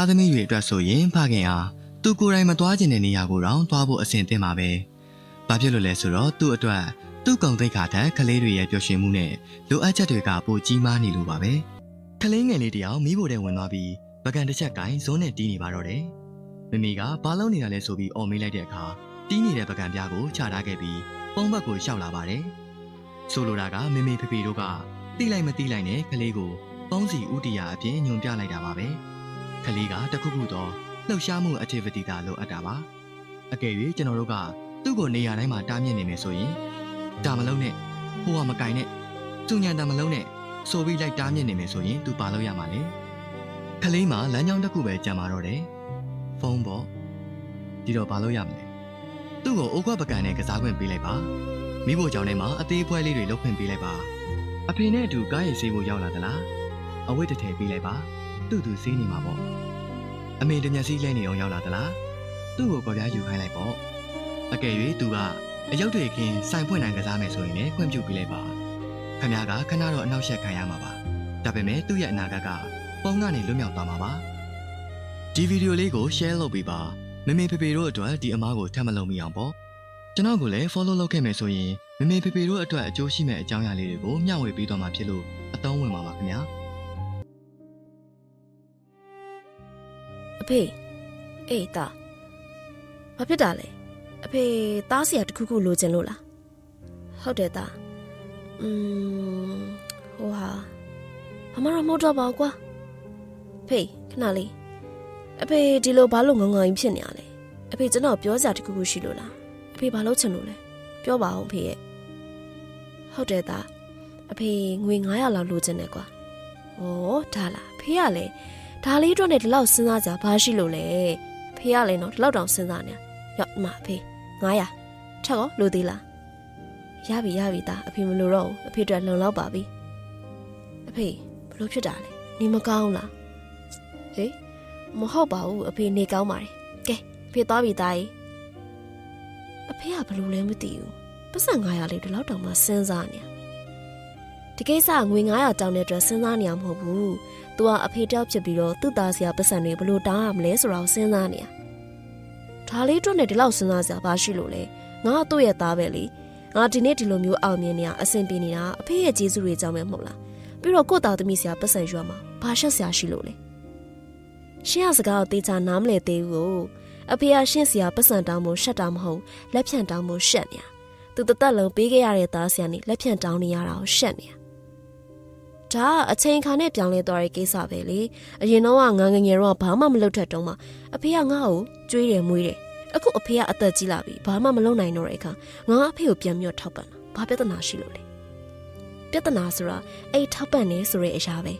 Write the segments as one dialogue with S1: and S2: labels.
S1: သားသမီးတွေအတွက်ဆိုရင်ဖခင်ဟာသူကိုယ်တိုင်မသွားကျင်တဲ့နေရာကိုတော့သွားဖို့အဆင်သင့်ပါပဲ။ဘာဖြစ်လို့လဲဆိုတော့သူ့အတွက်သူ့ကုံသိက္ခာထက်ကလေးတွေရဲ့ပျော်ရွှင်မှုနဲ့လိုအပ်ချက်တွေကပိုကြီးမားနေလို့ပါပဲ။ကလေးငယ်လေးတယောက်မိဖို့တဲ့ဝင်သွားပြီးပကံတစ်ချက်ကင်ဇွန်းနဲ့တီးနေပါတော့တယ်။မမီကဘာလုံးနေတာလဲဆိုပြီးအော်မေးလိုက်တဲ့အခါတီးနေတဲ့ပကံပြားကိုချထားခဲ့ပြီးပုံဘက်ကိုရှောက်လာပါတယ်။ဆိုလိုတာကမမေဖေဖေတို့ကတီးလိုက်မတီးလိုက်နဲ့ကလေးကိုပုံးစီဥတီယာအပြင်ညွန်ပြလိုက်တာပါပဲ။ ကလေးကတခုခုတော့လှုပ်ရှားမှု activity တာလိုအပ်တာပါ။အကယ်၍ကျွန်တော်တို့ကသူ့ကိုနေရာတိုင်းမှာတားမြစ်နေမယ်ဆိုရင်ဒါမလုံးနဲ့ဟိုကမကင်နဲ့သူညံတာမလုံးနဲ့ဆိုပြီးလိုက်တားမြစ်နေမယ်ဆိုရင်သူပါလို့ရမှာလေ။ကလေးမှလမ်းကြောင်းတစ်ခုပဲကြံပါတော့တယ်။ဖုန်းပေါ့ဒီတော့ဘာလို့ရမလဲ။သူ့ကိုအိုးခွက်ပကံနဲ့ကစားခွင့်ပေးလိုက်ပါ။မိဖို့ကြောင့်ထဲမှာအသေးဖွဲလေးတွေလုပ်ခွင့်ပေးလိုက်ပါ။အဖေနဲ့အတူကားရည်ဆေးဖို့ရောက်လာသလား။အဝိတ်တစ်ထည်ပေးလိုက်ပါ။သူ့သူဆေးနေမှာပေါ့။ အမေတမျက်စိလဲနေအောင်ရောက်လာသလား။သူ့ကိုကြော်ပြားယူခိုင်းလိုက်ပေါ့။အကယ်၍သူကအယုတ်တွေခင်းစိုင်ဖွင့်နိုင်ကစားမယ်ဆိုရင်လည်းခွင့်ပြုပေးလိုက်ပါ။ခမရကခဏတော့အနောက်ရှက်ခံရမှာပါ။ဒါပေမဲ့သူ့ရဲ့အနာဂတ်ကပုံကနေလွတ်မြောက်သွားမှာပါ။ဒီဗီဒီယိုလေးကို share လုပ်ပေးပါ။မမေဖေဖေတို့အတွက်ဒီအမားကိုထပ်မလုပ်မိအောင်ပေါ့။ကျွန်တော်ကိုလည်း follow လုပ်ခဲ့မယ်ဆိုရင်မမေဖေဖေတို့အတွက်အကျိုးရှိမဲ့အကြောင်းအရာလေးတွေကိုမျှဝေပေးသွားမှာဖြစ်လို့အသုံးဝင်ပါပါခင်ဗျာ။
S2: ဖေအေးတာဘာဖြစ်တာလဲအဖေသားဆရာတစ်ခုခုလိုချင်လို့လားဟုတ်တယ်တာอืมဟိုဟာအမရမဟုတ်တော့ပါဘူးကွာဖေခဏလေးအဖေဒီလိုဘာလို့ငုံငုံကြီးဖြစ်နေရလဲအဖေကျွန်တော်ပြောစရာတစ်ခုခုရှိလို့လားအဖေဘာလို့ချင်လို့လဲပြောပါအောင်ဖေရဲ့ဟုတ်တယ်တာအဖေငွေ900လောက်လိုချင်တယ်ကွာဩဒါလားဖေကလည်း ဒါလေးတော့နဲ့ဒီလောက်စဉ်းစားကြဘာရှိလို့လဲဖေကလည်းနော်ဒီလောက်တောင်စဉ်းစားနေရောက်ဒီမအဖေ900ထက်ရောလိုသေးလားရပြီရပြီသားအဖေမလိုတော့ဘူးအဖေအတွက်လုံလောက်ပါပြီအဖေဘလို့ဖြစ်တာလဲနေမကောင်းလားဟေးမဟုတ်ပါဘူးအဖေနေကောင်းပါတယ်ကဲအဖေသွားပြီသားကြီးအဖေကဘလို့လဲမသိဘူးပတ်စံ900လေးဒီလောက်တောင်မှစဉ်းစားနေ ဒီကိစ္စကငွေ900တောင်းတဲ့အတွက်စဉ်းစားနေရမဟုတ်ဘူး။ तू ကအဖေတယောက်ဖြစ်ပြီးတော့သူ့သားဆရာပတ်စံတွေဘလို့တောင်းရမလဲဆိုတာကိုစဉ်းစားနေရ။ဒါလေးတွန်းနဲ့ဒီလောက်စဉ်းစားစရာဘာရှိလို့လဲ။ငါကသူ့ရဲ့သားပဲလေ။ငါဒီနေ့ဒီလိုမျိုးအောင်မြင်နေရအဆင်ပြေနေတာအဖေရဲ့ကျေးဇူးတွေကြောင့်ပဲမဟုတ်လား။ပြီးတော့ကို့သားသမီးဆရာပတ်စံယူရမှာဘာရှက်စရာရှိလို့လဲ။ရှင်းရစကားကိုတေချာနားမလဲသေးဘူး။အဖေကရှင်းဆရာပတ်စံတောင်းဖို့ရှက်တာမဟုတ်လက်ဖြန့်တောင်းဖို့ရှက်နေရ။သူတသက်လုံးပေးခဲ့ရတဲ့သားဆရာနဲ့လက်ဖြန့်တောင်းနေရတာကိုရှက်နေရ။ ဒါကအချိန်ခါနဲ့ပြောင်းလဲသွားတဲ့ကိစ္စပဲလေအရင်တော့ကငန်းငယ်ငယ်တော့ဘာမှမလုပ်ထက်တုံးမှအဖေကငါ့ကိုကြွေးတယ်မွေးတယ်အခုအဖေကအသက်ကြီးလာပြီဘာမှမလုပ်နိုင်တော့တဲ့အခါငါအဖေကိုပြန်ပြီးတော့ထောက်ပံ့တာဘာပြဿနာရှိလို့လဲပြဿနာဆိုတာအဲ့ထောက်ပံ့နေဆိုတဲ့အရာပဲ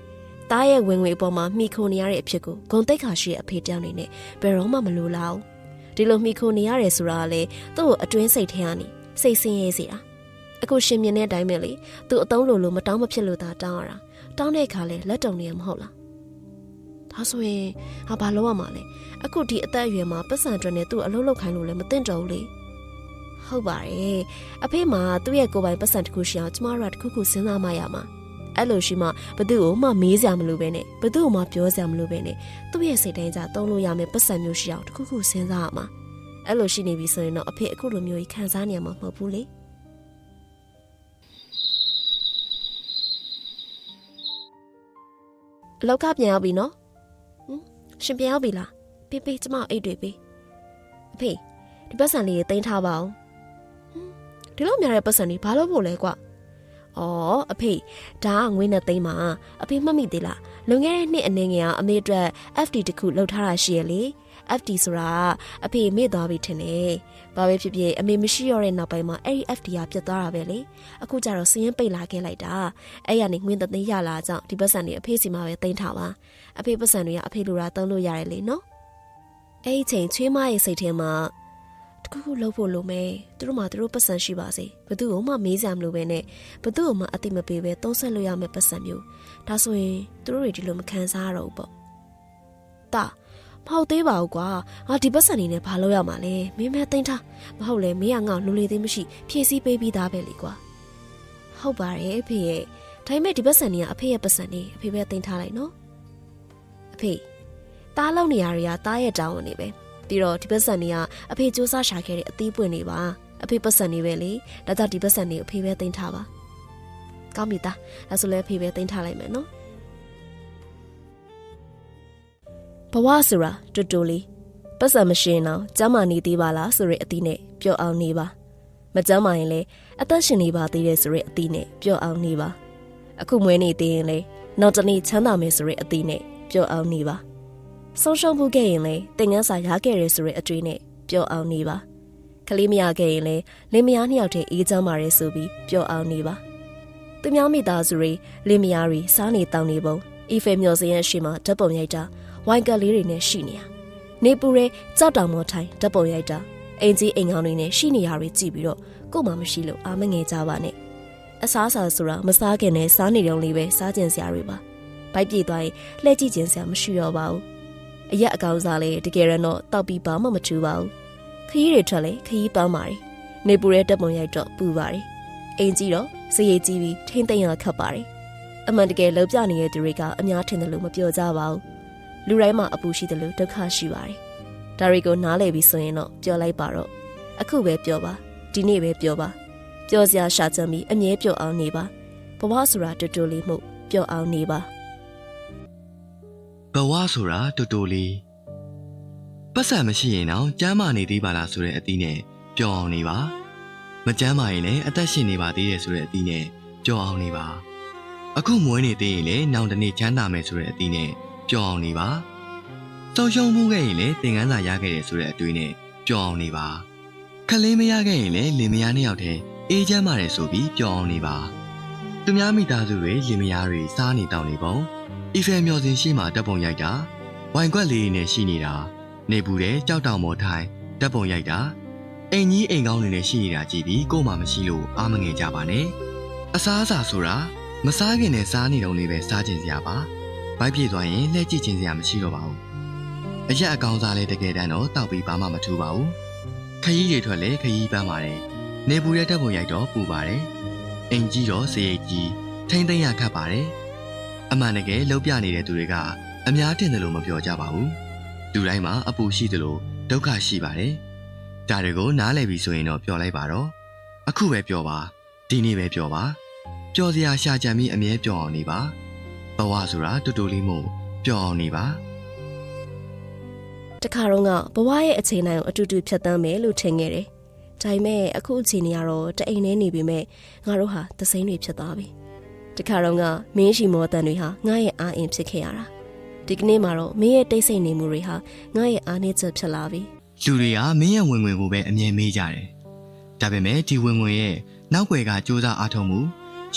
S2: တားရဲ့ဝင်ငွေအပေါ်မှာမိခိုနေရတဲ့အဖြစ်ကိုဂုံတိတ်ခါရှိတဲ့အဖေတယောက်နေနဲ့ဘယ်တော့မှမလိုလားဘူးဒီလိုမိခိုနေရတယ်ဆိုတာကလေသူ့ကိုအတွင်းစိတ်ထဲကနေစိတ်ဆင်းရဲစေတာ အခုရှင်မြင်တဲ့အတိုင်းပဲလေသူအတုံးလိုလိုမတောင်းမဖြစ်လို့သာတောင်းရတာတောင်းတဲ့အခါလဲလက်တုံနေရမဟုတ်လားဒါဆိုရင်ဟာဘာလုပ်ရမှာလဲအခုဒီအသက်အရွယ်မှာပတ်စံအတွက်နဲ့သူ့အလုပ်လုပ်ခိုင်းလို့လည်းမသင့်တော်ဘူးလေဟုတ်ပါတယ်အဖေမှာသူ့ရဲ့ကိုယ်ပိုင်ပတ်စံတစ်ခုရှိအောင်ကျမတို့ကတစ်ခုခုစဉ်းစားမှရမှာအဲ့လိုရှိမှဘသူ့ကိုမှမေးစရာမလိုပဲနဲ့ဘသူ့ကိုမှပြောစရာမလိုပဲနဲ့သူ့ရဲ့စိတ်တိုင်းကြသုံးလို့ရမယ်ပတ်စံမျိုးရှိအောင်တစ်ခုခုစဉ်းစားရမှာအဲ့လိုရှိနေပြီဆိုရင်တော့အဖေအခုလိုမျိုးကြီးခံစားနေရမှာမဟုတ်ဘူးလေ အလောက်ကပြန်ရောက်ပြီနော်ဟင်ရှင်ပြန်ရောက်ပြီလားပေးပေးကျမအိတ်တွေပေးအဖေဒီပတ်စံလေးကိုတင်ထားပါအောင်ဟင်ဒီလိုများတဲ့ပတ်စံလေးဘာလို့ဖို့လဲကွာအော်အဖေဒါကငွေနဲ့သိမ်းပါအဖေမှတ်မိသေးလားလွန်ခဲ့တဲ့နှစ်အနေငယ်ကအမေအတွက် FD တခုလှုပ်ထားတာရှိရလေ FD ဆိုတာအဖေမေ့သွားပြီထင်တယ်။ဘာပဲဖြစ်ဖြစ်အမေမရှိရတဲ့နောက်ပိုင်းမှာအဲ့ဒီ FD ကပြတ်သွားတာပဲလေ။အခုကျတော့စည်ရင်ပိတ်လာခဲ့လိုက်တာ။အဲ့ရနေငွေသက်သိမ်းရလာကြောင့်ဒီပတ်စံတွေအဖေစီမှာပဲသိမ်းထားပါ။အဖေပတ်စံတွေကအဖေလိုတာသုံးလို့ရတယ်လေနော်။အဲ့ဒီချိန်ချွေးမရဲ့စိတ်ထဲမှာတခုခုလုပ်ဖို့လိုမယ်။သူတို့မှသူတို့ပတ်စံရှိပါစေ။ဘသူ့ကိုမှမေးစရာမလိုပဲနဲ့ဘသူ့ကိုမှအတိမပေးပဲသုံးဆက်လို့ရမယ့်ပတ်စံမျိုး။ဒါဆိုရင်သူတို့တွေဒီလိုမခံစားရတော့ဘူးပေါ့။တာ မဟုတ်သေးပါဘူးကွာငါဒီပတ်စံနေနဲ့ဘာလုပ်ရမှာလဲမင်းမဲသိမ့်ထားမဟုတ်လဲမင်းကငါလူလေသေးမရှိဖြည့်ဆည်းပေးပြီးသားပဲလေကွာဟုတ်ပါတယ်အဖေရဲ့ဒါပေမဲ့ဒီပတ်စံနေကအဖေရဲ့ပတ်စံနေအဖေပဲသိမ့်ထားလိုက်နော်အဖေတားလောက်နေရတွေကတားရဲ့တောင်းဝင်နေပဲပြီးတော့ဒီပတ်စံတွေကအဖေစူးစမ်းရှာခဲ့တဲ့အသီးပွင့်တွေပါအဖေပတ်စံတွေပဲလေဒါကြောင့်ဒီပတ်စံတွေအဖေပဲတင်ထားပါကောင်းပြီသားဒါဆိုလည်းအဖေပဲတင်ထားလိုက်မယ်နော် ဘဝဆိုတာတူတူလေးပတ်စံမရှိရင်တော့ကျမ်းမာနေသေးပါလားဆိုတဲ့အသီးနဲ့ပျော်အောင်နေပါမကျမ်းမာရင်လည်းအသက်ရှင်နေပါသေးတယ်ဆိုတဲ့အသီးနဲ့ပျော်အောင်နေပါအခုမွေးနေသေးရင်လည်းနောက်တစ်နေ့ချမ်းသာမယ်ဆိုတဲ့အသီးနဲ့ပျော်အောင်နေပါဆုံးရှုံးမှုခဲ့ရင်လည်းတင်ငန်းစာရခဲ့ရဲဆိုတဲ့အတွေ့နဲ့ပျော်အောင်နေပါကလေးမရခဲ့ရင်လည်းလင်းမယားနှစ်ယောက်တည်းအေးချမ်းပါရဲဆိုပြီးပျော်အောင်နေပါသူများမိသားစုတွေလင်းမယားတွေစားနေတောင်းနေပုံအီဖေမျော်စင်ရဲ့ရှေ့မှာဓာတ်ပုံရိုက်တာ ဝိုင်ကလေးတွေနဲ့ရှိနေရနေပူရဲကြောက်တောင်မော်ထိုင်ဓာတ်ပုံရိုက်တာအင်ကြီးအိမ်ကောင်တွေနဲ့ရှိနေရတွေကြည့်ပြီးတော့ကို့မှမရှိလို့အာမငယ်ကြပါနဲ့အစားအစာဆိုတာမစားခင်နဲ့စားနေတုံးလေးပဲစားကျင်စရာတွေပါဘိုက်ပြေးသွားရင်လှည့်ကြည့်ခြင်းစရာမရှိတော့ပါဘူးအရက်အကောင်စားလေတကယ်ရတော့တောက်ပြီးဘာမှမထူပါဘူးခရီးတွေထွက်လေခရီးပန်းပါတယ်နေပူတဲ့တက်ပုံရိုက်တော့ပူပါတယ်အိမ်ကြီးတော့စရိတ်ကြီးပြီးထိမ့်သိမ့်ရခတ်ပါတယ်အမှန်တကယ်လှုပ်ပြနေတဲ့သူတွေကအများထင်တယ်လို့မပြောကြပါဘူး လူတိုင်းမှာအပူရှိတယ်လို့ဒုက္ခရှိပါတယ်ဒါတွေကိုနားလည်ပြီးဆိုရင်တော့ပြောလိုက်ပါတော့အခုပဲပြောပါဒီနေ့ပဲပြောပါပြောစရာရှာချင်ပြီးအမြဲပြောအောင်နေပါဘဝဆိုတာတူတူလေးမှုပြောအောင်နေပါ
S1: ဘဝဆိုတာတူတူလေးပတ်စံမရှိရင်တော့ကျမ်းမာနေသေးပါလားဆိုတဲ့အသီးနဲ့ပျော်အောင်နေပါမကျမ်းမာရင်လည်းအသက်ရှင်နေပါသေးတယ်ဆိုတဲ့အသီးနဲ့ပျော်အောင်နေပါအခုမွေးနေသေးရင်လည်းနောက်တစ်နေ့ချမ်းသာမယ်ဆိုတဲ့အသီးနဲ့ ပျော်အောင်နေပါဆုံးရှုံးမှုခဲ့ရင်လည်းသင်ခန်းစာရခဲ့တယ်ဆိုတဲ့အတွေ့နဲ့ပျော်အောင်နေပါခလေးမရခဲ့ရင်လည်းလင်မယားနှစ်ယောက်တည်းအေးချမ်းပါတယ်ဆိုပြီးပျော်အောင်နေပါသူများမိသားစုတွေလင်မယားတွေစားနေတောင်းနေပုံအီဖယ်မျော်စင်ရှိမှတပ်ပုံရိုက်တာဝိုင်ကွက်လေးနဲ့ရှိနေတာနေပူတဲ့ကြောက်တောင်မော်ထိုင်တပ်ပုံရိုက်တာအိမ်ကြီးအိမ်ကောင်းတွေနဲ့ရှိနေတာကြည့်ပြီးကို့မှမရှိလို့အားမငယ်ကြပါနဲ့အစားအစာဆိုတာမစားခင်နဲ့စားနေတုံးလေးပဲစားကျင်စရာပါ ဘိုက်ပြေသွားရင်လှည့်ကြည့်ခြင်းစရာမရှိတော့ပါဘူးအရက်အကောင်စားလဲတကယ်တမ်းတော့တောက်ပြီးဘာမှမထူပါဘူးခရီးတွေထွက်လဲခရီးပန်းပါတယ်နေပူတဲ့တပ်ပုံရိုက်တော့ပူပါတယ်အိမ်ကြီးတော့စရိတ်ကြီးထိမ့်သိမ့်ရခတ်ပါတယ်အမှန်တကယ်လှုပ်ပြနေတဲ့သူတွေကအများတင်တယ်လို့မပြောကြပါဘူး။လူတိုင်းမှာအပူရှိတယ်လို့ဒုက္ခရှိပါတယ်။ဒါတွေကိုနားလည်ပြီဆိုရင်တော့ပြောလိုက်ပါတော့။အခုပဲပြောပါ။ဒီနေ့ပဲပြောပါ။ပျော်စရာရှာကြံပြီးအမြဲပျော်အောင်နေပါ။ ဘဝဆိုတာတူတူလေးမို့ပျော်အောင်နေပါ
S2: တခါတော့ကဘဝရဲ့အခြေအနေကိုအတူတူဖြတ်သန်းမယ်လို့ထင်ခဲ့တယ်။ဒါပေမဲ့အခုအခြေအနေကတော့တအိမ်နဲ့နေပေမဲ့ငါတို့ဟာသစိမ်းတွေဖြစ်သွားပြီ။တခါတော့ကမင်းရှိမောတန်တွေဟာငါရဲ့အာအင်ဖြစ်ခဲ့ရတာ။ဒီကနေ့မှာတော့မင်းရဲ့တိတ်ဆိတ်နေမှုတွေဟာငါရဲ့အားနည်းချက်ဖြစ်လာပြီ။
S1: လူတွေကမင်းရဲ့ဝင်ဝင်ကိုပဲအမြဲမေးကြတယ်။ဒါပေမဲ့ဒီဝင်ဝင်ရဲ့နောက်ွယ်ကစူးစမ်းအားထုတ်မှု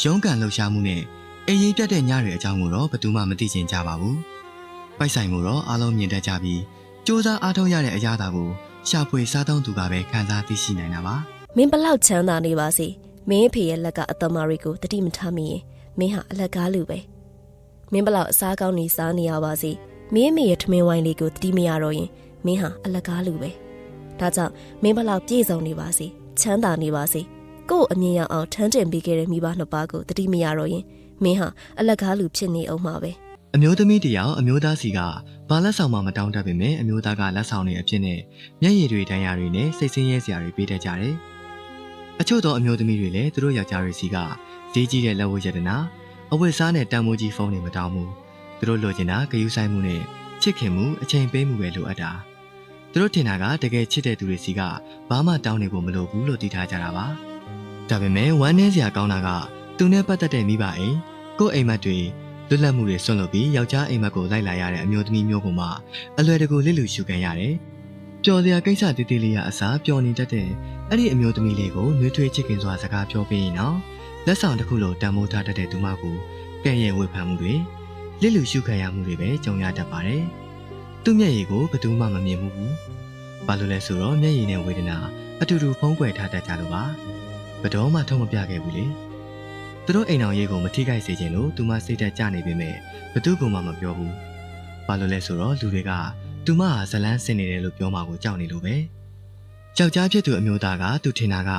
S1: ရုန်းကန်လှုပ်ရှားမှုနဲ့ အေးရင်ပြတ်တဲ့ညတွေအကြောင်းကိုတော့ဘယ်သူမှမသိချင်ကြပါဘူး။ပိုက်ဆိုင်မှုတော့အားလုံးမြင်တတ်ကြပြီးစူးစမ်းအားထုတ်ရတဲ့အရာသာကိုရှာဖွေစားသုံးသူကပဲခံစားသိရှိနိုင်တာပါ။။
S2: မင်းဘလောက်ချမ်းသာနေပါစေ။မင်းအဖေရဲ့လက်ကအသမရီကိုတတိမထားမိရင်မင်းဟာအလက်ကားလူပဲ။မင်းဘလောက်အစားကောင်းနေစားနေရပါစေ။မင်းအမေရဲ့ထမင်းဝိုင်းလေးကိုတတိမရတော့ရင်မင်းဟာအလက်ကားလူပဲ။ဒါကြောင့်မင်းဘလောက်ပြည့်စုံနေပါစေ။ချမ်းသာနေပါစေ။ကို့အမြင်ရအောင်ထမ်းတင်ပေးခဲ့တဲ့မိဘနှစ်ပါးကိုတတိမရတော့ရင် မင်းဟာအလက်ကားလူဖြစ်နေအောင်မှာပဲ။
S1: အမျိုးသမီးတယောက်အမျိုးသားစီကဘာလက်ဆောင်မှမတောင်းတတ်ပေမဲ့အမျိုးသားကလက်ဆောင်တွေအဖြစ်နဲ့မျက်ရည်တွေတန်းရတွေနဲ့စိတ်ဆင်းရဲစရာတွေပေးတတ်ကြတယ်။အချို့သောအမျိုးသမီးတွေလည်းသူတို့ယောက်ျားတွေစီကဈေးကြီးတဲ့လက်ဝတ်ရတနာအဝတ်စားနဲ့တန်မိုးကြီးဖုန်းတွေမတောင်းဘူး။သူတို့လိုချင်တာဂယုဆိုင်မှုနဲ့ချစ်ခင်မှုအချိန်ပေးမှုပဲလိုအပ်တာ။သူတို့ထင်တာကတကယ်ချစ်တဲ့သူတွေစီကဘာမှတောင်းနေဖို့မလိုဘူးလို့တည်ထားကြတာပါ။ဒါပေမဲ့ဝမ်းနည်းစရာကောင်းတာက သူနဲ့ပတ်သက်တဲ့မိဘအိမ်ကိုယ့်အိမ်မက်တွေလွတ်လပ်မှုတွေဆွန့်လွတ်ပြီးယောက်ျားအိမ်မက်ကိုလိုက်လာရတဲ့အမျိုးသမီးမျိုးကမှအလွယ်တကူလစ်လူရှုခံရတယ်။ပျော်စရာကိစ္စတည်တည်လေးရအစားပျော်နေတတ်တဲ့အဲ့ဒီအမျိုးသမီးလေးကိုနှွေးထွေးချစ်ခင်စွာစကားပြောပြီးရင်တော့လက်ဆောင်တစ်ခုလိုတန်မိုးထားတတ်တဲ့သူမကိုကဲ့ရဲ့ဝေဖန်မှုတွေလစ်လူရှုခံရမှုတွေပဲကြုံရတတ်ပါတယ်။သူ့မျက်ရည်ကိုဘယ်သူမှမမြင်ဘူး။ဘာလို့လဲဆိုတော့မျက်ရည်နဲ့ဝေဒနာအတူတူဖုံးကွယ်ထားတတ်ကြလို့ပါ။ဘယ်တော့မှထုံးမပြခဲ့ဘူးလေ။ သူတို့အိမ်အောင်ရေးကိုမထိခိုက်စေချင်လို့သူမစိတ်သက်ကြနေပေမဲ့ဘသူကမှမပြောဘူး။ဘာလို့လဲဆိုတော့လူတွေကသူမဟာဇလန်းစင်နေတယ်လို့ပြောမှာကိုကြောက်နေလို့ပဲ။ယောက်ျားဖြစ်သူအမျိုးသားကသူထင်တာက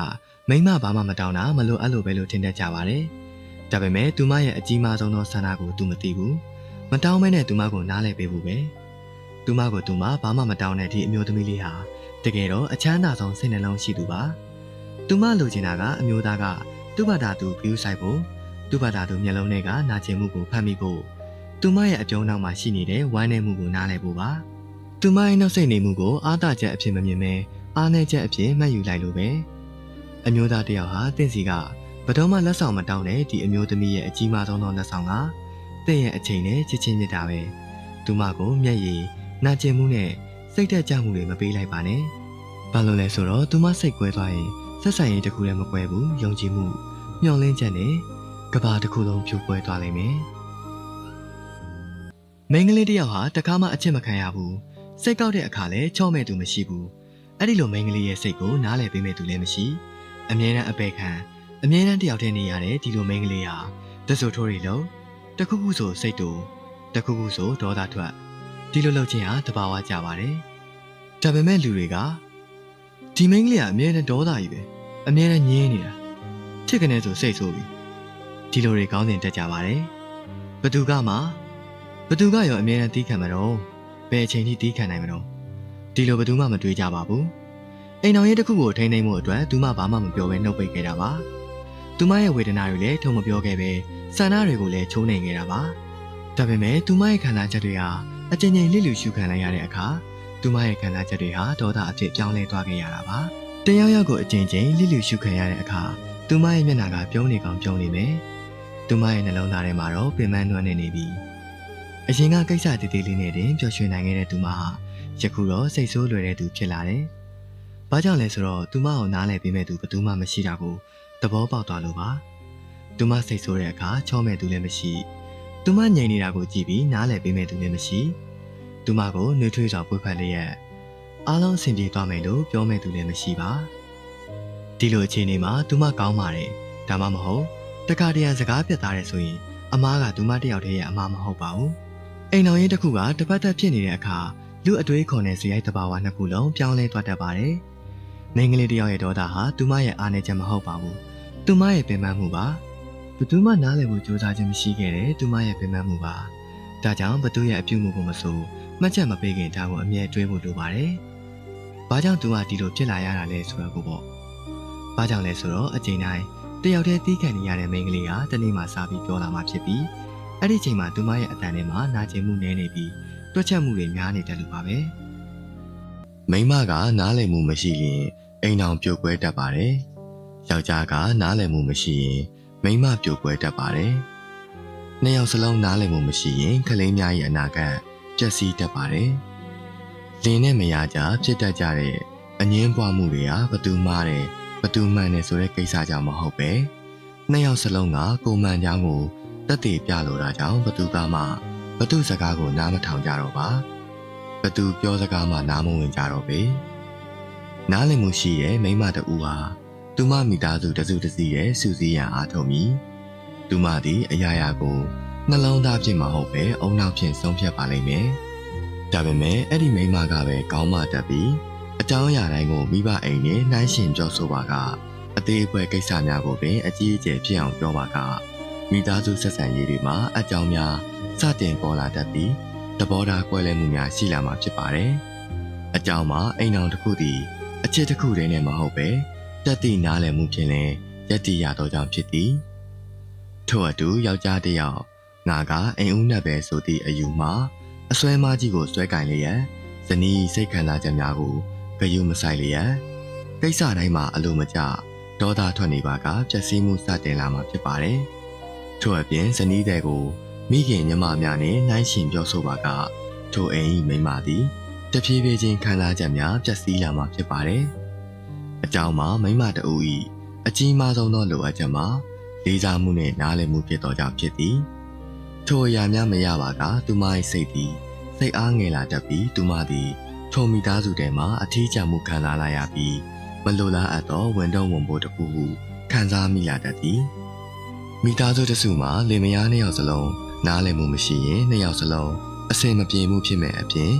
S1: မိန်းမဘာမှမတောင်းတာမလို့အဲ့လိုပဲလို့ထင်တတ်ကြပါတယ်။ဒါပေမဲ့သူမရဲ့အကြီးမားဆုံးသောဆန္ဒကိုသူမသိဘူး။မတောင်းမဲနဲ့သူမကိုနားလဲပေးဖို့ပဲ။သူမကိုသူမဘာမှမတောင်းတဲ့ဒီအမျိုးသမီးလေးဟာတကယ်တော့အချမ်းသာဆုံးစိတ်နှလုံးရှိသူပါသူမလိုချင်တာကအမျိုးသားက သူ့ဘာသာသူဂယူးဆိုင်ဖို့သူ့ဘာသာသူမျက်လုံးထဲကနာကျင်မှုကိုဖမ်းမိဖို့သူမရဲ့အပြုံးနောက်မှာရှိနေတဲ့ဝမ်းနည်းမှုကိုနားလည်ဖို့ပါသူမရဲ့နှုတ်ဆက်နေမှုကိုအားသာချက်အဖြစ်မမြင်ပဲအားနည်းချက်အဖြစ်မှတ်ယူလိုက်လို့ပဲအမျိုးသားတစ်ယောက်ဟာတင့်စီကဘတော်မှလက်ဆောင်မတောင်းတဲ့ဒီအမျိုးသမီးရဲ့အကြီးမားဆုံးသောလက်ဆောင်ကတင့်ရဲ့အချိန်နဲ့ချစ်ချင်းမြတ်တာပဲသူမကိုမျက်ရည်နာကျင်မှုနဲ့စိတ်တက်ကြမှုတွေမပေးလိုက်ပါနဲ့ဘာလို့လဲဆိုတော့သူမစိတ်ကွဲသွားရင် ဆက်ဆံရေးတစ်ခုလည်းမကွဲဘူးယုံကြည်မှုမျှော်လင့်ချက်နဲ့ကဘာတစ်ခုလုံးပြိုကွဲသွားလိမ့်မယ်မိန်းကလေးတစ်ယောက်ဟာတကားမှအချစ်မခံရဘူးစိတ်ကောက်တဲ့အခါလည်းချော့မဲ့သူမရှိဘူးအဲ့ဒီလိုမိန်းကလေးရဲ့စိတ်ကိုနားလည်ပေးမဲ့သူလည်းမရှိအမြဲတမ်းအပေခံအမြဲတမ်းတယောက်တည်းနေရတဲ့ဒီလိုမိန်းကလေးဟာတဆူထိုးရီလုံးတခုခုဆိုစိတ်တူတခုခုဆိုဒေါသထွက်ဒီလိုလုပ်ခြင်းဟာတဘာဝကြပါတယ်ဒါပေမဲ့လူတွေကဒီမိန်းကလေးကအမြဲတမ်းဒေါသကြီးပဲ အမြဲတမ်းညင်းနေတာချစ်ကနေဆိုစိတ်ဆိုးပြီဒီလိုတွေကောင်းတင်တက်ကြပါတယ်ဘသူကမှဘသူကရောအမြဲတမ်းတီးခံမတော့ဘယ်အချိန်ထိတီးခံနိုင်မတော့ဒီလိုဘသူမှမတွေးကြပါဘူးအိမ်တော်ရဲ့တစ်ခုကိုထိန်းသိမ်းမှုအတွက်သူမဘာမှမပြောဘဲနှုတ်ပိတ်ခဲ့တာပါသူမရဲ့ဝေဒနာတွေလည်းထုံမပြောခဲ့ပဲဆန္ဒတွေကိုလည်းချိုးနှိမ်ခဲ့တာပါဒါပေမဲ့သူမရဲ့ခံစားချက်တွေဟာအကျဉ်းချင်းလစ်လူရှုခံလိုက်ရတဲ့အခါသူမရဲ့ခံစားချက်တွေဟာဒေါသအဖြစ်ပြောင်းလဲသွားခဲ့ရတာပါ တယောက်ယောက်ကိုအကျဉ်းချင်းလစ်လူရှုခံရတဲ့အခါသူမရဲ့မျက်နှာကပြုံးနေကောင်ပြုံးနေမယ်သူမရဲ့နှလုံးသားထဲမှာတော့ပင်ပန်းနွမ်းနေနေပြီအရင်ကကိစ္စတည်တည်လေးနဲ့တင်ပျော်ရွှင်နိုင်ခဲ့တဲ့သူမဟာယခုတော့စိတ်ဆိုးလွယ်တဲ့သူဖြစ်လာတယ်။ဘာကြောင့်လဲဆိုတော့သူမကိုနားလည်ပေးမဲ့သူဘယ်သူမှမရှိတာကိုသဘောပေါက်သွားလို့ပါ။သူမစိတ်ဆိုးတဲ့အခါချောမဲ့သူလည်းမရှိ။သူမငြိမ်နေတာကိုကြည့်ပြီးနားလည်ပေးမဲ့သူလည်းမရှိ။သူမကိုနှွေးထွေးစွာပွေဖက်လျက် အားလုံးအဆင်ပြေသွားမယ်လို့ပြောမဲ့သူလည်းမရှိပါ။ဒီလိုအခြေအနေမှာသူမကောင်းပါတယ်။ဒါမှမဟုတ်တခါတရံစကားပြတ်သားတယ်ဆိုရင်အမားကသူမတယောက်တည်းရဲ့အမားမဟုတ်ပါဘူး။အိမ်တော်ရင်တစ်ခုကတစ်ပတ်သက်ဖြစ်နေတဲ့အခါလူအတွေးခေါ်တဲ့ဇယိုက်တဘာဝနှစ်ခုလုံးပြောင်းလဲသွားတတ်ပါတယ်။မိန်းကလေးတစ်ယောက်ရဲ့ဒေါသဟာသူမရဲ့အားနည်းချက်မဟုတ်ပါဘူး။သူမရဲ့ပင်ပန်းမှုပါ။ဘသူမှနားလည်ဖို့ကြိုးစားခြင်းမရှိခဲ့တဲ့သူမရဲ့ပင်ပန်းမှုပါ။ဒါကြောင့်ဘသူရဲ့အပြုမှုကိုမဆိုမှတ်ချက်မပေးခင်ဒါကိုအမြဲတွေးဖို့လိုပါတယ်။ ဘာကြောင့်သူကဒီလိုဖြစ်လာရတာလဲဆိုတော့ကိုပေါ့။ဘာကြောင့်လဲဆိုတော့အချိန်တိုင်းတယောက်တည်းတီးခံနေရတဲ့မိန်းကလေးဟာတနေ့မှစားပြီးပြောလာမှဖြစ်ပြီးအဲ့ဒီချိန်မှာသူမရဲ့အတန်ထဲမှာနာကျင်မှုနည်းနေပြီးတွက်ချက်မှုတွေများနေတယ်လို့ပါပဲမိမကနားလည်မှုမရှိရင်အိမ်အောင်ပြိုကွဲတတ်ပါတယ်ယောက်ျားကနားလည်မှုမရှိရင်မိမပြိုကွဲတတ်ပါတယ်နှစ်ယောက်စလုံးနားလည်မှုမရှိရင်ကလေးများရဲ့အနာဂတ်ပျက်စီးတတ်ပါတယ် လင်းနဲ့မရကြဖြစ်တတ်ကြတဲ့အငင်းပွားမှုတွေကဘသူမှားတယ်ဘသူမှန်တယ်ဆိုတဲ့ကိစ္စကြောင့်မဟုတ်ပဲနှစ်ယောက်စလုံးကကိုမှန်ကြောင်းကိုတက်တည်ပြလိုတာကြောင့်ဘသူကမှဘသူစကားကိုနားမထောင်ကြတော့ပါဘသူပြောစကားမှနားမဝင်ကြတော့ပေနားလည်မှုရှိရဲ့မိမတူဟာသူမမိသားစုတစုတစည်းရဲ့စူစီးရန်အားထုတ်မိသူမသည်အရာရာကိုနှလုံးသားဖြင့်မဟုတ်ပဲအုံနောက်ဖြင့်ဆုံးဖြတ်ပါလိမ့်မယ် ဒါပေမဲ့အဲ့ဒီမိမကပဲကောင်းမှတက်ပြီးအကြောင်းအရာတိုင်းကိုမိဘအိမ်နဲ့နှိုင်းရှင်ပြောဆိုပါကအသေးအဖွဲကိစ္စများကိုပင်အကြီးအကျယ်ဖြစ်အောင်ပြောပါကမိသားစုဆက်ဆံရေးတွေမှာအကြောင်းများစတင်ပေါ်လာတတ်ပြီးသဘောထားကွဲလွဲမှုများရှိလာမှာဖြစ်ပါတယ်။အကြောင်းမှာအိမ်အောင်တစ်ခုတည်းအချစ်တစ်ခုတည်းနဲ့မဟုတ်ပဲတက်တည်နားလည်မှုဖြင့်လည်းရက်တည်ရသောကြောင့်ဖြစ်သည်။ထို့အတူယောက်ျားတစ်ယောက်ငါကအိမ်ဦးနဲ့ပဲဆိုသည့်အယူမှာ အစွဲမကြီးကိုစွဲကင်လျက်ဇနီးစိတ်ခံစားချက်များကိုဂယုမဆိုင်လျက်ကိစ္စတိုင်းမှာအလိုမကျဒေါသထွက်နေပါကပျက်စီးမှုစတင်လာမှာဖြစ်ပါတယ်။ထို့အပြင်ဇနီးတဲ့ကိုမိခင်ညီမများနဲ့နှိုင်းရှင်ပြောဆိုပါကထိုအိမ်၏မိန်းမသည်တဖြည်းဖြည်းချင်းခံစားချက်များပျက်စီးလာမှာဖြစ်ပါတယ်။အကြောင်းမှာမိန်းမတအူ၏အကြီးမားဆုံးသောလိုအပ်ချက်မှာလေးစားမှုနဲ့နားလည်မှုဖြစ်သောကြောင့်ဖြစ်သည်။ ထိုအရာများမရပါကသူမ၏စိတ်သည်စိတ်အားငယ်လာတတ်ပြီးသူမသည်ထိုမိသားစုထဲမှာအထီးကျန်မှုခံစားလာရပြီးမလိုလားအပ်သောဝန်တော့ဝန်ဖို့တခုခုခံစားမိလာတတ်သည်မိသားစုတစုမှာလင်မယားနှစ်ယောက်စလုံးနားလည်မှုမရှိရင်နှစ်ယောက်စလုံးအဆင်မပြေမှုဖြစ်မဲ့အပြင်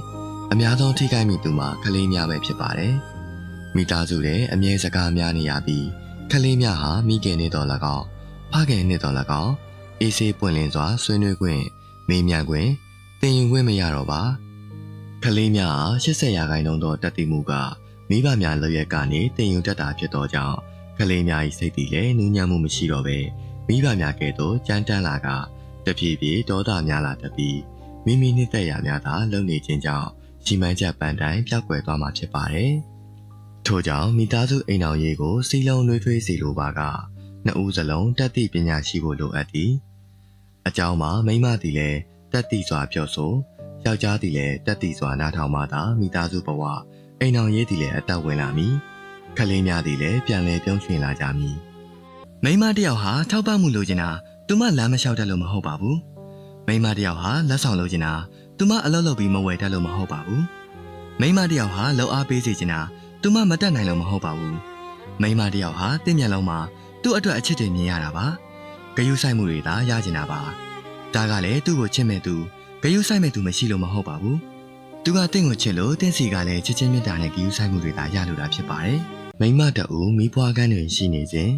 S1: အများဆုံးထိခိုက်မိသူမှာကလေးများပဲဖြစ်ပါတယ်မိသားစုရဲ့အမြဲစကားများနေရပြီးကလေးများဟာမိခင်နေတော်၎င်းဖခင်နေတော်၎င်း အေးဆေးပွင့်လင်းစွာဆွေးနွေးခွင့်မေးမြန်းခွင့်သင်ယူခွင့်မရတော့ပါကကလေးများအား80ရာခိုင်နှုန်းသောတက်တည်မှုကမိဘများလက်ရက်ကနေတင်ယူတတ်တာဖြစ်သောကြောင့်ကလေးများ၏စိတ်တည်လည်းနူးညံ့မှုမရှိတော့ဘဲမိဘများကဲ့သို့ကြမ်းတမ်းလာကတဖြည်းဖြည်းဒေါသများလာတတ်ပြီးမိမိနှစ်သက်ရာများသာလုပ်နေခြင်းကြောင့်ရှိမှန်းချက်ပန်တိုင်းပျောက်ကွယ်သွားမှာဖြစ်ပါတယ်။ထို့ကြောင့်မိသားစုအိမ်အောင်ရေးကိုစီလုံးနှွေးထွေးစီလိုပါက နှစ်ဦးစလုံးတက်သည့်ပညာရှိဖို့လိုအပ်သည်။အကြောင်းမှာမိန်းမသည်လည်းတက်သည့်စွာပြောဆိုယောက်ျားသည်လည်းတက်သည့်စွာနားထောင်မှသာမိသားစုဘဝအိမ်အောင်ရေးသည်လည်းအသက်ဝင်လာမည်။ကလေးများသည်လည်းပြန်လည်ပြုံးရွှင်လာကြမည်။မိန်းမတစ်ယောက်ဟာထောက်ပံ့မှုလိုချင်တာသူမလမ်းမလျှောက်တတ်လို့မဟုတ်ပါဘူး။မိန်းမတစ်ယောက်ဟာလက်ဆောင်လိုချင်တာသူမအလုပ်လုပ်ပြီးမဝယ်တတ်လို့မဟုတ်ပါဘူး။မိန်းမတစ်ယောက်ဟာလှုပ်အားပေးစေချင်တာသူမမတတ်နိုင်လို့မဟုတ်ပါဘူး။မိန်းမတစ်ယောက်ဟာတင့်မျက်လုံးမှာ သူ့အတွက်အချစ်တွေမြင်ရတာပါ။ဂယုဆိုင်မှုတွေသာရချင်တာပါ။ဒါကလည်းသူ့ကိုချစ်မဲ့သူဂယုဆိုင်မဲ့သူမရှိလို့မဟုတ်ပါဘူး။သူကတင့်ကိုချစ်လို့တင့်စီကလည်းချစ်ချင်းမြတ်တာနဲ့ဂယုဆိုင်မှုတွေသာရလိုတာဖြစ်ပါတယ်။မိန်းမတအူမိဖွားကန်းတွင်ရှိနေစဉ်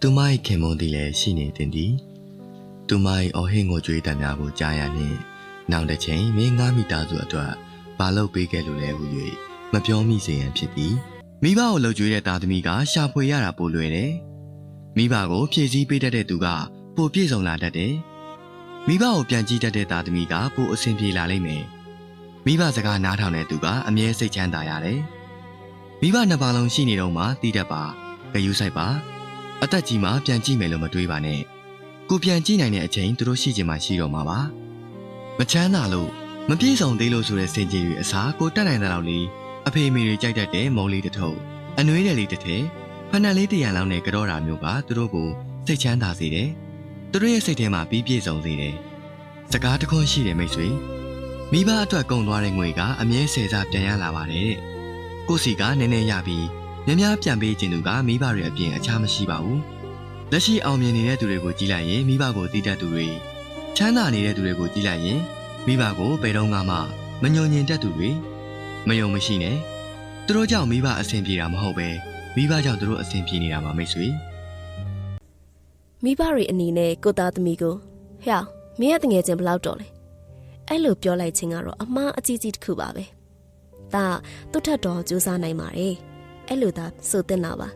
S1: သူမ၏ခင်မုန်းသည်လည်းရှိနေတင်သည်။သူမ၏အော်ဟစ်ငိုကြွေးတံများကိုကြားရနှင့်နောက်တစ်ချိန်မင်းငါမိသားစုအတွက်ဘာလုပ်ပေးခဲ့လို့လဲဟု၍မပြောမိစေရန်ဖြစ်သည်မိဘကိုလှုပ်ကြွေးတဲ့သားသမီးကရှာဖွေရတာပိုလွယ်တယ် မိဘကိုဖြည့်ဆည်းပေးတတ်တဲ့သူကပိုပြည့်စုံလာတတ်တယ်မိဘကိုပြန်ကြည့်တတ်တဲ့သားသမီးကပိုအဆင်ပြေလာလိမ့်မယ်မိဘစကားနားထောင်တဲ့သူကအမြဲစိတ်ချမ်းသာရတယ်မိဘနှစ်ပါးလုံးရှိနေတော့မှတည်တတ်ပါဂယူးဆိုင်ပါအသက်ကြီးမှပြန်ကြည့်မယ်လို့မတွေးပါနဲ့ကိုပြန်ကြည့်နိုင်တဲ့အချိန်သူတို့ရှိချင်မှရှိတော့မှာပါမချမ်းသာလို့မပြေဆောင်သေးလို့ဆိုတဲ့စင်ကြီးတွေအစားကိုတက်နိုင်တဲ့လောက်လေးအဖေအမေတွေကြိုက်တတ်တဲ့မုံလေးတစ်ထုပ်အနှွေးတယ်လေးတစ်ထည် ဖဏလေးတရံလောက်နဲ့ကြောတာမျိုးကသူတို့ကိုစိတ်ချမ်းသာစေတယ်သူတို့ရဲ့စိတ်ထဲမှာပြီးပြည့်စုံစေတယ်စကားတခွန်းရှိတယ်မိတ်ဆွေမိဘအတွက်ကုန်သွားတဲ့ငွေကအမြဲဆယ်စားပြန်ရလာပါတယ်တဲ့ကိုစီကနည်းနည်းရပြီးများများပြန်ပေးခြင်းသူကမိဘတွေအပြင်အခြားမရှိပါဘူးလက်ရှိအောင်မြင်နေတဲ့သူတွေကိုကြည့်လိုက်ရင်မိဘကိုတည်တတ်သူတွေချမ်းသာနေတဲ့သူတွေကိုကြည့်လိုက်ရင်မိဘကိုဘယ်တော့မှမညှို့ညင်တတ်သူတွေမယုံမရှိနဲ့သူတို့ကြောင့်မိဘအဆင်ပြေတာမဟုတ်ပဲ မိဘကြောင့်သူတို့အဆင်ပြေနေတာပါမိတ်ဆွေ
S2: မိဘတွေအနေနဲ့ကိုသားသမီးကိုဟဲ့မင်းရဲ့တငယ်ချင်းဘယ်လောက်တော်လဲအဲ့လိုပြောလိုက်ခြင်းကတော့အမှားအကြီးကြီးတစ်ခုပါပဲဒါသူ့ထက်တော်စူးစမ်းနိုင်ပါတယ်အဲ့လိုသာဆိုတင်တာပါ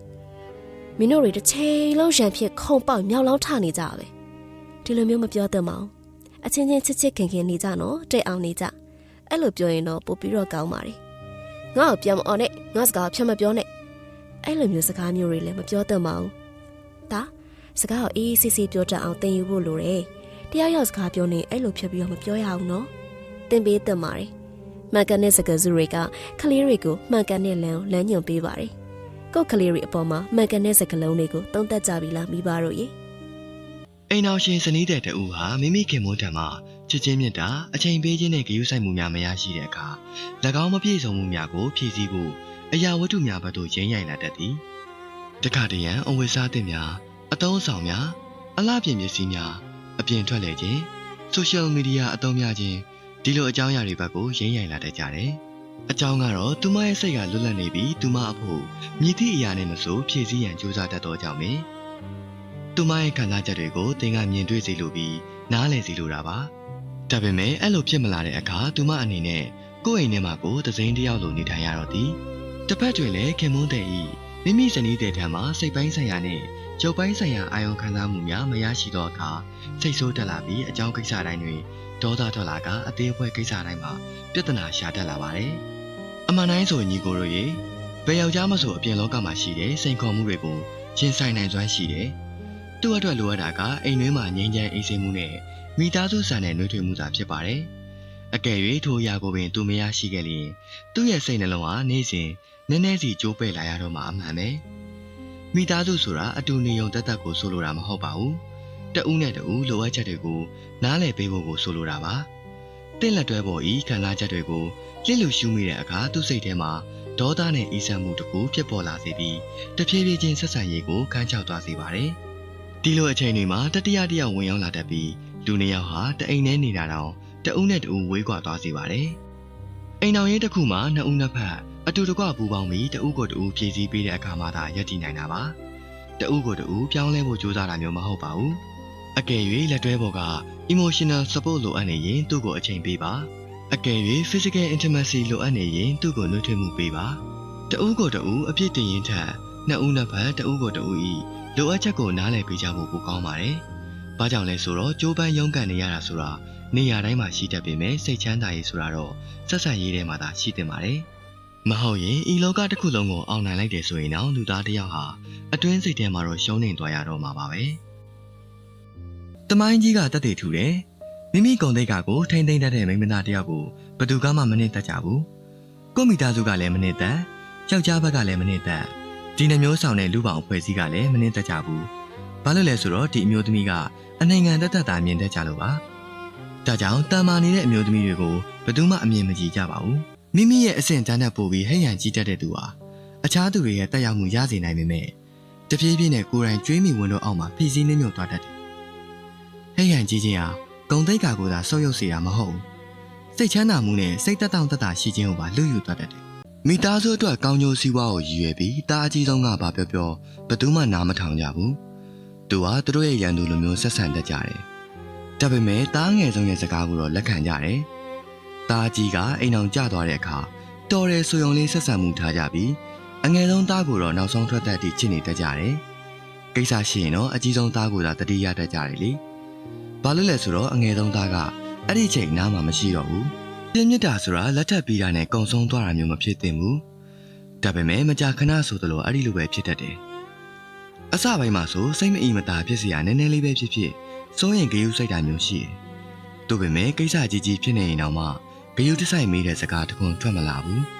S2: မင်းတို့တွေတစ်ချိန်လုံးရံဖြစ်ခုံပေါက်မြောက်လောင်းထနေကြပဲဒီလိုမျိုးမပြောသင့်ပါဘူးအချင်းချင်းချစ်ချစ်ခင်ခင်နေကြနော်တိတ်အောင်နေကြအဲ့လိုပြောရင်တော့ပိုပြီးတော့ကောင်းပါတယ်ငါ့ကိုပြန်မအောင်နဲ့ငါစကားဖြတ်မပြောနဲ့ အဲ့လိုမျိုးစကားမျိုးတွေလည်းမပြောသင့်ပါဘူးဒါစကားကိုအေးအေးဆေးဆေးပြောတတ်အောင်သင်ယူဖို့လိုတယ်တယောက်ယောက်စကားပြောနေအဲ့လိုဖြတ်ပြီးတော့မပြောရအောင်နော်သင်ပေးသင့်ပါတယ်မှန်ကန်တဲ့စကားစုတွေကကလေးတွေကိုမှန်ကန်တဲ့လမ်းကိုလမ်းညွှန်ပေးပါတယ်ကိုယ့်ကလေးတွေအပေါ်မှာမှန်ကန်တဲ့စကားလုံးတွေကိုသုံးသပ်ကြပြီလားမိဘတို့ရေ
S1: အိမ်တော်ရှင်ဇနီးတဲ့တူဟာမိမိခင်မွန်းထံမှာချစ်ချင်းမြတ်တာအချိန်ပေးခြင်းနဲ့ဂရုစိုက်မှုများမရရှိတဲ့အခါ၎င်းမပြည့်စုံမှုများကိုဖြည့်ဆည်းဖို့ အရာဝတ္ထုများဘက်သို့ရင်းရိုင်လာတတ်သည်တခါတရံအဝိစားသစ်များအသုံးအဆောင်များအလှပြင်ပစ္စည်းများအပြင်ထွက်လေခြင်း social media အသုံးများခြင်းဒီလိုအကြောင်းအရာတွေဘက်ကိုရင်းရိုင်လာတတ်ကြတယ်အကြောင်းကတော့သူမရဲ့စိတ်ကလွတ်လပ်နေပြီးသူမအဖို့မြည်သည့်အရာနဲ့မဆိုဖြည့်ဆည်းရန်ကြိုးစားတတ်သောကြောင့်ပဲသူမရဲ့ခံစားချက်တွေကိုသင်ကမြင်တွေ့စေလိုပြီးနားလည်စေလိုတာပါ။ဒါပေမဲ့အဲ့လိုဖြစ်မလာတဲ့အခါသူမအနေနဲ့ကိုယ့်အိမ်ထဲမှာကိုသစိမ်းတစ်ယောက်လိုနေထိုင်ရတော့သည်။ တစ်ဖက်တွင်လည်းခင်မွန်းတဲ့ဤမိမိဇနီးတဲ့ထံမှာစိတ်ပိုင်းဆိုင်ရာနဲ့ကြုတ်ပိုင်းဆိုင်ရာအာယုံခံစားမှုများမရရှိတော့အခါစိတ်ဆိုးတက်လာပြီးအကြောင်းကိစ္စတိုင်းတွင်ဒေါသထွက်လာကအသေးအဖွဲကိစ္စတိုင်းမှာပြဿနာရှာတတ်လာပါတယ်။အမှန်တိုင်းဆိုညီကိုတို့ရေဘယ်ယောက်ျားမဆိုအပြင်လောကမှာရှိတဲ့စိန်ခေါ်မှုတွေကိုရင်ဆိုင်နိုင်စွမ်းရှိတယ်။သူ့အတွက်လိုအပ်တာကအိမ်တွင်းမှာငြိမ်းချမ်းအေးဆေးမှုနဲ့မိသားစုဆန်တဲ့နှွေးထွေးမှုသာဖြစ်ပါတယ်။အကယ်၍ထိုအရာကိုပင်သူမရရှိခဲ့လျင်သူ့ရဲ့စိတ်နှလုံးဟာနေ့စဉ် နည်းနည်းစီကြိုးပဲ့လာရတော့မှအမှန်ပဲ။မိသားစုဆိုတာအတူနေုံတက်တက်ကိုဆိုလိုတာမဟုတ်ပါဘူး။တဦးနဲ့တဦးလိုအပ်ချက်တွေကိုနားလည်ပေးဖို့ကိုဆိုလိုတာပါ။တင့်လက်တွဲပေါ်ဤခံစားချက်တွေကိုလစ်လူရှုမိတဲ့အခါသူ့စိတ်ထဲမှာဒေါသနဲ့အေးစက်မှုတစ်ခုဖြစ်ပေါ်လာစေပြီးတဖြည်းဖြည်းချင်းဆက်ဆံရေးကိုခန်းချောက်သွားစေပါတယ်။ဒီလိုအချိန်တွေမှာတတိယတယောက်ဝင်ရောက်လာတတ်ပြီးလူနှစ်ယောက်ဟာတအိမ်ထဲနေတာတော့တဦးနဲ့တဦးဝေးကွာသွားစေပါတယ်။အိမ်တော်ရေးတစ်ခုမှာနှစ်ဦးနှစ်ဖက် အတူတကွပူပေါင်းပြီးတဦးကိုတဦးဖြည့်ဆည်းပေးတဲ့အခါမှသာရည်တည်နိုင်တာပါ။တဦးကိုတဦးပြောင်းလဲဖို့ကြိုးစားတာမျိုးမဟုတ်ပါဘူး။အကယ်၍လက်တွဲပေါ်က emotional support လိုအပ်နေရင်သူ့ကိုအချိန်ပေးပါအကယ်၍ physical intimacy လိုအပ်နေရင်သူ့ကိုနှွေးထွေးမှုပေးပါတဦးကိုတဦးအပြစ်တင်ရင်ထက်နှစ်ဦးနှစ်ဖက်တဦးကိုတဦးဤလိုအပ်ချက်ကိုနားလည်ပေးကြဖို့ပိုကောင်းပါတယ်။ဘာကြောင့်လဲဆိုတော့ကြိုးပမ်းရုန်းကန်နေရတာဆိုတာနေရာတိုင်းမှာရှိတတ်ပေမဲ့စိတ်ချမ်းသာရေးဆိုတာတော့ဆက်ဆံရေးထဲမှာသာရှိတင်ပါတယ်။ မဟုတ်ရင်ဤလောကတစ်ခုလုံးကိုအောင်နိုင်လိုက်တယ်ဆိုရင်တော့လူသားတစ်ယောက်ဟာအတွင်းစိတ်ထဲမှာတော့ရှုံးနေသွားရတော့မှာပါပဲ။တမိုင်းကြီးကတက်တည်ထူတယ်။မိမိဂုံတိတ်ကကိုထိမ့်သိမ့်တတ်တဲ့မိန်းမသားတစ်ယောက်ကိုဘယ်သူကမှမနစ်သက်ကြဘူး။ကိုယ့်မိသားစုကလည်းမနစ်သက်။ယောက်ျားဘက်ကလည်းမနစ်သက်။ဒီနှမျိုးဆောင်တဲ့လူပောင်အဖွဲ့အစည်းကလည်းမနစ်သက်ကြဘူး။ဘာလို့လဲဆိုတော့ဒီအမျိုးသမီးကအနိုင်ငံတက်တက်တာမြင်တတ်ကြလို့ပါ။ဒါကြောင့်တာမာနေတဲ့အမျိုးသမီးတွေကိုဘယ်သူမှအမြင်မကြည့်ကြပါဘူး။ မိမိရဲ့အဆင့်တန်းနဲ့ပို့ပြီးဟဲ့ရန်ကြီးတတ်တဲ့သူဟာအခြားသူတွေရဲ့တက်ရောက်မှုရစေနိုင်ပေမဲ့တပြေးပြေးနဲ့ကိုယ်တိုင်ကျွေးမိဝင်တော့အောက်မှာဖိစီးနှိမ့်ညွတ်သွားတတ်တယ်။ဟဲ့ရန်ကြီးခြင်းဟာဂုံတိတ်ကာကိုသာဆော့ရုပ်စေတာမဟုတ်ဘူး။စိတ်ချမ်းသာမှုနဲ့စိတ်သက်တောင့်တတာရှိခြင်းကိုပါလူယူသွားတတ်တယ်။မိသားစုအတွက်ကောင်းကျိုးစီးပွားကိုရည်ရွယ်ပြီးတာအကြီးဆုံးကဘာပြောပြောဘယ်သူမှနားမထောင်ကြဘူး။သူဟာသူတို့ရဲ့ရန်သူလိုမျိုးဆက်ဆံတတ်ကြတယ်။ဒါပေမဲ့တားငယ်ဆုံးရဲ့စကားကိုတော့လက်ခံကြတယ်။ တာကြီးကအိမ်အောင်ကျသွားတဲ့အခါတော်တယ်ဆိုရုံလေးဆက်ဆံမှုထားကြပြီးအငယ်ဆုံးသားကိုတော့နောက်ဆုံးထွက်သက်တည်ချစ်နေတတ်ကြတယ်။ကိစ္စရှိရင်တော့အကြီးဆုံးသားကိုသာတတိယတတ်ကြတယ်လေ။ဘာလို့လဲဆိုတော့အငယ်ဆုံးသားကအဲ့ဒီချိန်နားမှာမရှိတော့ဘူး။ပြင်းမြစ်တာဆိုတာလက်ထပ်ပြီးတာနဲ့ကုံဆုံးသွားတာမျိုးမဖြစ်သင့်ဘူး။ဒါပေမဲ့မကြာခဏဆိုသလိုအဲ့ဒီလိုပဲဖြစ်တတ်တယ်။အစပိုင်းမှာဆိုစိတ်မအီမသာဖြစ်စရာနည်းနည်းလေးပဲဖြစ်ဖြစ်စိုးရင်ဂယုစိုက်တာမျိုးရှိတယ်။ဒါပေမဲ့ကိစ္စကြီးကြီးဖြစ်နေရင်တော့မှ ဂယုတစိုက်မေးတဲ့စကားတခုထွက်မလာဘူး။